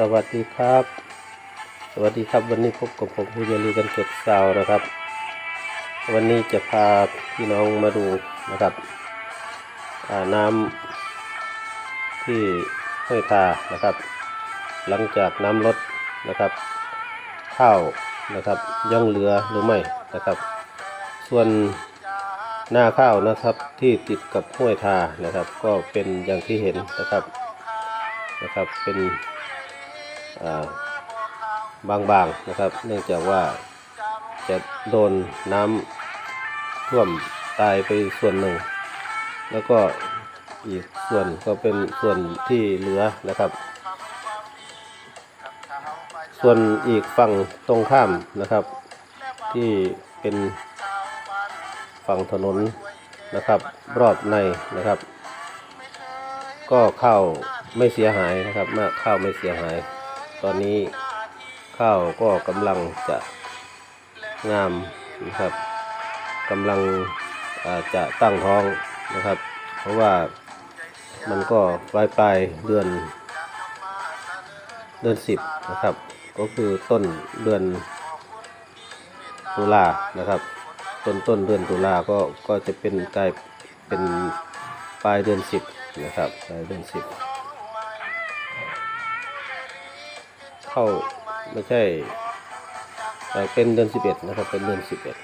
สวัสดีครับ สวัสดีครับวันนี้พบกับผมผู้ยาลีกันสดเสานะครับ วันนี้จะพาพี่น้องมาดูนะครับน้ำที่ห้วยทานะครับ หลังจากน้ำลดนะครับ ข้าวนะครับยังเหลือหรือไม่นะครับ ส่วนหน้าข้าวนะครับที่ติดกับห้วยทานะครับ ก็เป็นอย่างที่เห็นนะครับนะครับเป็น บางๆนะครับ เนื่องจากว่าจะโดนน้ำท่วมตายไปส่วนหนึ่ง แล้วก็อีกส่วนก็เป็นส่วนที่เหลือนะครับ ส่วนอีกฝั่งตรงข้ามนะครับ ที่เป็นฝั่งถนนนะครับ รอบในนะครับ ก็เข้าไม่เสียหายนะครับมากข้าไม่เสียหาย ตอนนี้ข้าวก็กำลังจะงามนะครับกำลังจะตั้งท้องนะครับ เพราะว่ามันก็ปลายปลายเดือน เดือนสิบนะครับ ก็คือต้นเดือนตุลานะครับ ต้นต้นเดือนตุลาก็ก็จะเป็นกลายเป็นปลายเดือนสิบนะครับปลายเดือนสิบ เข้าไม่ใช่เป็นเดือนสิบเอ็ดนะครับ เป็นเดือนสิบเอ็ด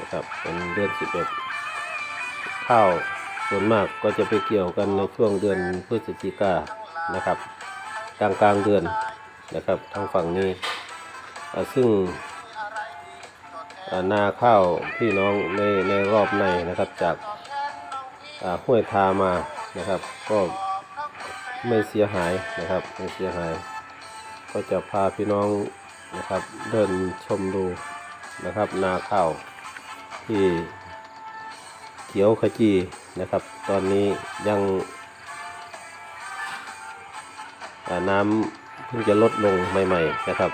นะครับ เป็นเดือนสิบเอ็ดข้าวส่วนมากก็จะไปเกี่ยวกันในช่วงเดือนพฤศจิกานะครับกลางกลางเดือนนะครับทางฝั่งนี้ซึ่งนาข้าวพี่น้องในในรอบในนะครับจากห้วยทามานะครับ ก็ไม่เสียหายนะครับไม่เสียหาย ก็จะพาพี่น้องนะครับเดินชมดูนะครับนาข้าวที่เขียวขจีนะครับ ตอนนี้ยังน้ำเพิ่งจะลดลงใหม่ ๆ นะครับ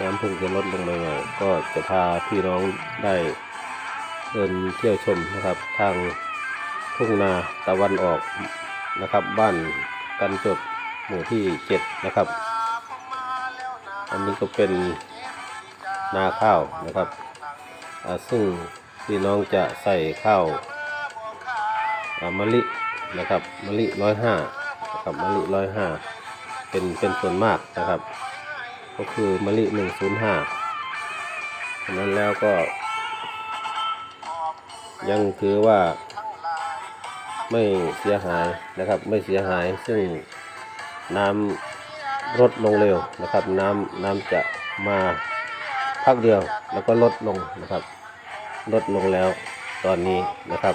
น้ำเพิ่งจะลดลงใหม่ ๆ ก็จะพาพี่น้องได้เดินเที่ยวชมนะครับ ทางทุ่งนาตะวันออกนะครับ บ้านกันจดหมู่ที่เจ็ดนะครับ อันนี้ก็เป็นนาข้าวนะครับซึ่งพี่น้องจะใส่ข้าวมะลินะครับมะลิร้อยห้านะครับมะลิร้อยห้าเป็นเป็นส่วนมากนะครับ ก็คือมะลิหนึ่งศูนย์ห้าฉะนั้นแล้วก็ ยังถือว่าไม่เสียหายนะครับไม่เสียหายซึ่งน้ำ ลดลงเร็วนะครับ น้ำน้ำจะมาพักเดียวแล้วก็ลดลงนะครับ ลดลงแล้วตอนนี้นะครับ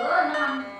เออน้ำมัน